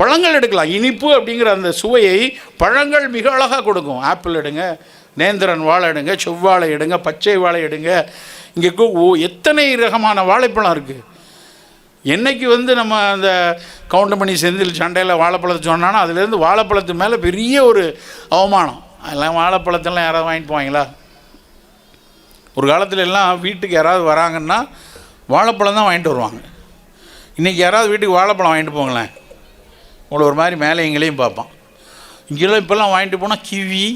பழங்கள் எடுக்கலாம். இனிப்பு அப்படிங்கிற அந்த சுவையை பழங்கள் மிக அழகாக கொடுக்கும். ஆப்பிள் எடுங்க நேந்திரன் வாழை எடுங்க செவ்வாழை எடுங்க பச்சை வாழை எடுங்க. இங்கே எத்தனை ரகமான வாழைப்பழம் இருக்குது என்னைக்கு வந்து நம்ம அந்த கவுண்டமணி செந்தில் சண்டையில் வாழைப்பழத்தை சொன்னானோ அதுலேருந்து வாழைப்பழத்து மேலே பெரிய ஒரு அவமானம். அதெல்லாம் வாழைப்பழத்தெல்லாம் யாராவது வாங்கிட்டு போவாங்களா? ஒரு காலத்துல எல்லாம் வீட்டுக்கு யாராவது வராங்கன்னா வாழைப்பழம் தான் வாங்கிட்டு வருவாங்க. இன்றைக்கி யாராவது வீட்டுக்கு வாழைப்பழம் வாங்கிட்டு போங்களேன். உங்களை ஒரு மாதிரி மேலே எங்களையும் பார்ப்பான். இங்கெல்லாம் இப்போல்லாம் வாங்கிட்டு போனால் கிவி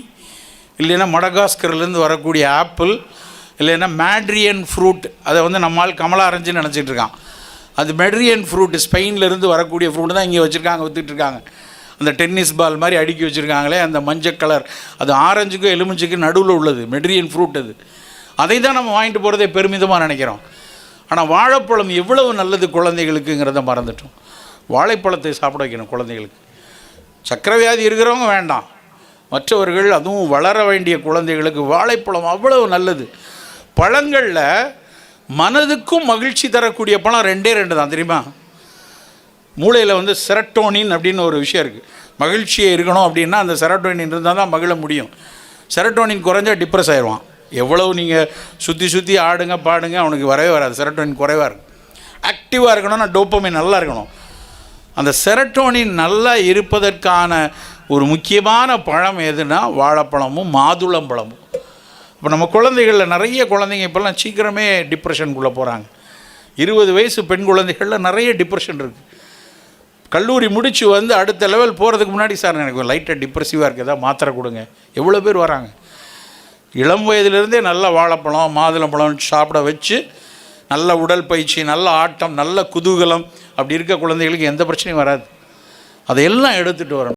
இல்லைன்னா மடகாஸ்கர்லேருந்து வரக்கூடிய ஆப்பிள் இல்லைன்னா மேட்ரியன் ஃப்ரூட் அதை வந்து நம்மால் கமலா ஆரஞ்சுன்னு நினச்சிட்டு இருக்கான். அது மெட்ரியன் ஃப்ரூட் ஸ்பெயின்லேருந்து வரக்கூடிய ஃப்ரூட் தான் இங்கே வச்சுருக்காங்க விற்றுட்ருக்காங்க அந்த டென்னிஸ் பால் மாதிரி அடுக்கி வச்சுருக்காங்களே அந்த மஞ்சள் கலர். அது ஆரஞ்சுக்கும் எலுமிச்சுக்கும் நடுவில் உள்ளது மெட்ரியன் ஃப்ரூட் அது. அதை தான் நம்ம வாங்கிட்டு போகிறதே பெருமிதமாக நினைக்கிறோம். ஆனால் வாழைப்பழம் எவ்வளவு நல்லது குழந்தைகளுக்குங்கிறத மறந்துட்டோம். வாழைப்பழத்தை சாப்பிட வைக்கணும் குழந்தைகளுக்கு. சக்கரவியாதி இருக்கிறவங்க வேண்டாம். மற்றவர்கள் அதுவும் வளர வேண்டிய குழந்தைகளுக்கு வாழைப்பழம் அவ்வளவு நல்லது. பழங்களில் மனதுக்கும் மகிழ்ச்சி தரக்கூடிய பழம் ரெண்டே ரெண்டு தான் தெரியுமா? மூளையில் வந்து செரட்டோனின் அப்படின்னு ஒரு விஷயம் இருக்குது மகிழ்ச்சியை இருக்கணும் அப்படின்னா அந்த செரட்டோனின் இருந்தால் தான் மகிழ முடியும். செரட்டோனின் குறைஞ்சா டிப்ரெஸ் ஆயிடுவான். எவ்வளவு நீங்கள் சுற்றி சுற்றி ஆடுங்க பாடுங்க அவனுக்கு வரவே வராது. செரட்டோனின் குறைவாக இருக்கும் ஆக்டிவாக இருக்கணும்னா டோப்பமே நல்லா இருக்கணும். அந்த செரட்டோனின் நல்லா இருப்பதற்கான ஒரு முக்கியமான பழம் எதுனா வாழைப்பழமும் மாதுளம்பழமும் இப்போ நம்ம குழந்தைகளில் நிறைய குழந்தைங்க இப்போல்லாம் சீக்கிரமே டிப்ரெஷனுக்குள்ளே போகிறாங்க இருபது வயசு பெண் குழந்தைகளில் நிறைய டிப்ரெஷன் இருக்குது கல்லூரி முடித்து வந்து அடுத்த லெவல் போகிறதுக்கு முன்னாடி சார் எனக்கு லைட்டாக டிப்ரெசிவாக இருக்குது ஏதாவது மாத்திரை கொடுங்க. எவ்வளோ பேர் வராங்க. இளம் வயதிலிருந்தே நல்ல வாழைப்பழம் மாதுளம்பழம் சாப்பிட வச்சு நல்ல உடல் பயிற்சி நல்ல ஆட்டம் நல்ல குதூகலம். அப்படி இருக்க குழந்தைகளுக்கு எந்த பிரச்சனையும் வராது. அதையெல்லாம் எடுத்துகிட்டு வரணும்.